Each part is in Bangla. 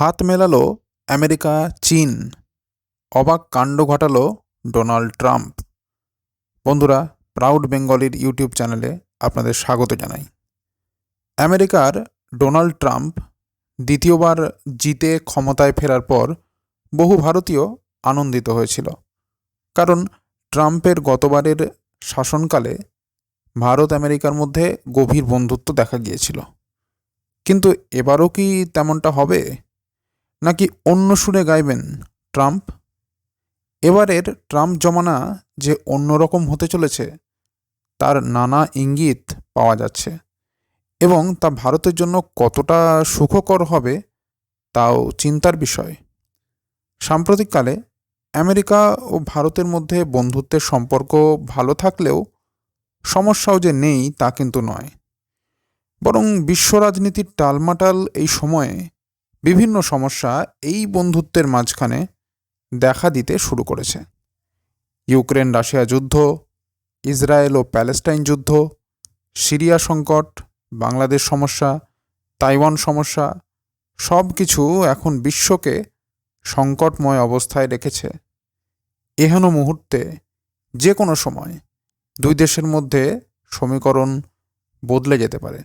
হাত মেলালো আমেরিকা, চীন। অবাক কাণ্ড ঘটালো ডোনাল্ড ট্রাম্প। বন্ধুরা, প্রাউড বেঙ্গলির ইউটিউব চ্যানেলে আপনাদের স্বাগত জানাই। আমেরিকার ডোনাল্ড ট্রাম্প দ্বিতীয়বার জিতে ক্ষমতায় ফেরার পর বহু ভারতীয় আনন্দিত হয়েছিল। কারণ ট্রাম্পের গতবারের শাসনকালে ভারত আমেরিকার মধ্যে গভীর বন্ধুত্ব দেখা গিয়েছিল। কিন্তু এবারও কি তেমনটা হবে? নাকি অন্য সুরে গাইবেন ট্রাম্প? এবারের ট্রাম্প জমানা যে অন্যরকম হতে চলেছে, তার নানা ইঙ্গিত পাওয়া যাচ্ছে এবং তা ভারতের জন্য কতটা সুখকর হবে তাও চিন্তার বিষয়। সাম্প্রতিককালে আমেরিকা ও ভারতের মধ্যে বন্ধুত্বের সম্পর্ক ভালো থাকলেও সমস্যাও যে নেই তা কিন্তু নয়। বরং বিশ্ব রাজনীতির টালমাটাল এই সময়ে বিভিন্ন সমস্যা এই বন্ধুত্বের মাঝখানে দেখা দিতে শুরু করেছে। ইউক্রেন রাশিয়া যুদ্ধ, ইসরায়েল ও প্যালেস্টাইন যুদ্ধ, সিরিয়া সংকট, বাংলাদেশ সমস্যা, তাইওয়ান সমস্যা সব কিছু এখন বিশ্বকে সংকটময় অবস্থায় রেখেছে। এহেন মুহূর্তে যে কোনো সময় দুই দেশের মধ্যে সমীকরণ বদলে যেতে পারে।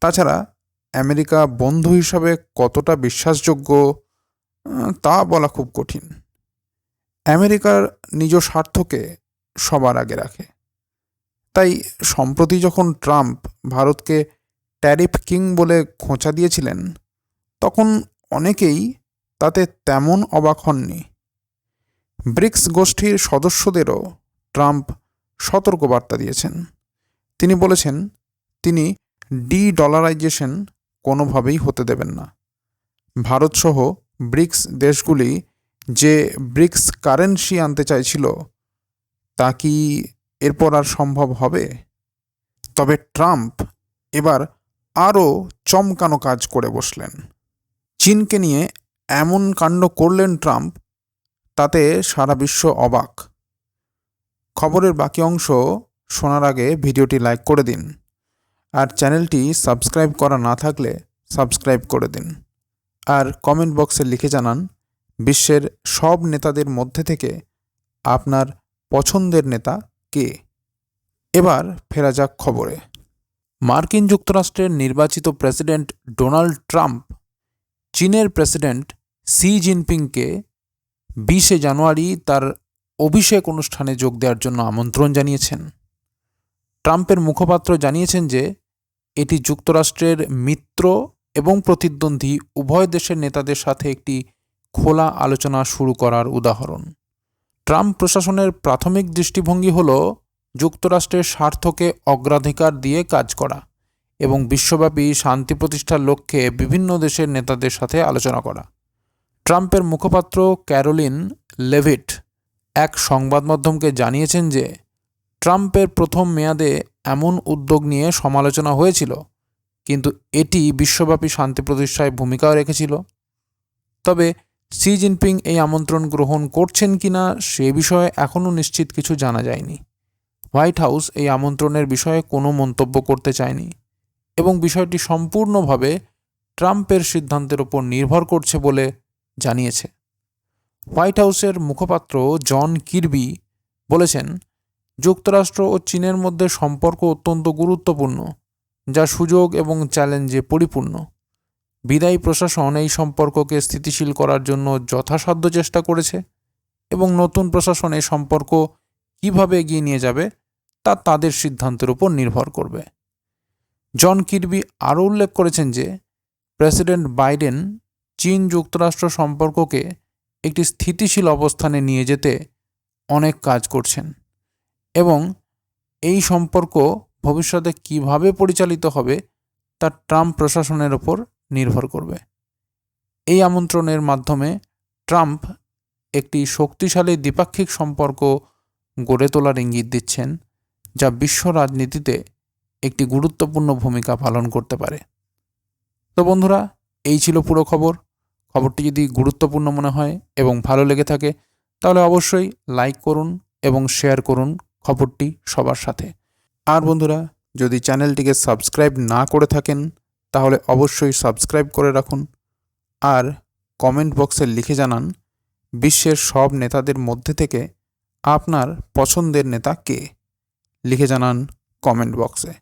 তাছাড়া আমেরিকা বন্ধু হিসাবে কতটা বিশ্বাসযোগ্য তা বলা খুব কঠিন। আমেরিকার নিজ স্বার্থকে সবার আগে রাখে। তাই সম্প্রতি যখন ট্রাম্প ভারতকে ট্যারিফ কিং বলে খোঁচা দিয়েছিলেন, তখন অনেকেই তাতে তেমন অবাক হননি। ব্রিক্স গোষ্ঠীর সদস্যদেরও ট্রাম্প সতর্কবার্তা দিয়েছেন। তিনি বলেছেন, তিনি ডি ডলারাইজেশন কোনোভাবেই হতে দেবেন না। ভারতসহ ব্রিক্স দেশগুলি যে ব্রিক্স কারেন্সি আনতে চাইছিল, তা কি এরপর আর সম্ভব হবে? তবে ট্রাম্প এবার আরও চমকানো কাজ করে বসলেন। চীনকে নিয়ে এমন কাণ্ড করলেন ট্রাম্প, তাতে সারা বিশ্ব অবাক। খবরের বাকি অংশ শোনার আগে ভিডিওটি লাইক করে দিন। আর চ্যানেলটি সাবস্ক্রাইব করা না থাকলে সাবস্ক্রাইব করে দিন। আর কমেন্ট বক্সে লিখে জানান, বিশ্বের সব নেতাদের মধ্যে থেকে আপনার পছন্দের নেতা কে? এবার ফেরা যাক খবরে। মার্কিন যুক্তরাষ্ট্রের নির্বাচিত প্রেসিডেন্ট ডোনাল্ড ট্রাম্প চীনের প্রেসিডেন্ট সি জিনপিংকে বিশে জানুয়ারি তার অভিষেক অনুষ্ঠানে যোগ দেওয়ার জন্য আমন্ত্রণ জানিয়েছেন। ট্রাম্পের মুখপাত্র জানিয়েছেন যে এটি যুক্তরাষ্ট্রের মিত্র এবং প্রতিদ্বন্দ্বী উভয় দেশের নেতাদের সাথে একটি খোলা আলোচনা শুরু করার উদাহরণ। ট্রাম্প প্রশাসনের প্রাথমিক দৃষ্টিভঙ্গি হল যুক্তরাষ্ট্রের স্বার্থকে অগ্রাধিকার দিয়ে কাজ করা এবং বিশ্বব্যাপী শান্তি প্রতিষ্ঠার লক্ষ্যে বিভিন্ন দেশের নেতাদের সাথে আলোচনা করা। ট্রাম্পের মুখপাত্র ক্যারোলিন লেভিট এক সংবাদ মাধ্যমকে জানিয়েছেন যে, ট্রাম্পের প্রথম মেয়াদে এমন উদ্যোগ নিয়ে সমালোচনা হয়েছিল, কিন্তু এটি বিশ্বব্যাপী শান্তি প্রতিষ্ঠায় ভূমিকাও রেখেছিল। তবে সি জিনপিং এই আমন্ত্রণ গ্রহণ করছেন কিনা সে বিষয়ে এখনও নিশ্চিত কিছু জানা যায়নি। হোয়াইট হাউস এই আমন্ত্রণের বিষয়ে কোনো মন্তব্য করতে চায়নি এবং বিষয়টি সম্পূর্ণভাবে ট্রাম্পের সিদ্ধান্তের ওপর নির্ভর করছে বলে জানিয়েছে। হোয়াইট হাউসের মুখপাত্র জন কিরবি বলেছেন যুক্তরাষ্ট্র ও চীনের মধ্যে সম্পর্ক অত্যন্ত গুরুত্বপূর্ণ, যা সুযোগ এবং চ্যালেঞ্জে পরিপূর্ণ। বিদায়ী প্রশাসন এই সম্পর্ককে স্থিতিশীল করার জন্য যথাসাধ্য চেষ্টা করেছে এবং নতুন প্রশাসন এই সম্পর্ক কীভাবে এগিয়ে নিয়ে যাবে তা তাদের সিদ্ধান্তের উপর নির্ভর করবে। জন কিরবি আরও উল্লেখ করেছেন যে, প্রেসিডেন্ট বাইডেন চীন যুক্তরাষ্ট্র সম্পর্ককে একটি স্থিতিশীল অবস্থানে নিয়ে যেতে অনেক কাজ করছেন। এবং এই সম্পর্ক ভবিষ্যতে কীভাবে পরিচালিত হবে তা ট্রাম্প প্রশাসনের ওপর নির্ভর করবে। এই আমন্ত্রণের মাধ্যমে ট্রাম্প একটি শক্তিশালী দ্বিপাক্ষিক সম্পর্ক গড়ে তোলার ইঙ্গিত দিচ্ছেন, যা বিশ্ব রাজনীতিতে একটি গুরুত্বপূর্ণ ভূমিকা পালন করতে পারে। তো বন্ধুরা, এই ছিল পুরো খবর। খবরটি যদি গুরুত্বপূর্ণ মনে হয় এবং ভালো লেগে থাকে, তাহলে অবশ্যই লাইক করুন এবং শেয়ার করুন। খবরটি সবার সাথে। আর বন্ধুরা, যদি চ্যানেলটিকে সাবস্ক্রাইব না করে থাকেন, তাহলে অবশ্যই সাবস্ক্রাইব করে রাখুন। আর কমেন্ট বক্সে লিখে জানান, বিশ্বের সব নেতাদের মধ্যে থেকে আপনার পছন্দের নেতা কে? লিখে জানান কমেন্ট বক্সে।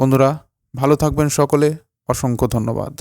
বন্ধুরা, ভালো থাকবেন সকলে। অসংখ্য ধন্যবাদ।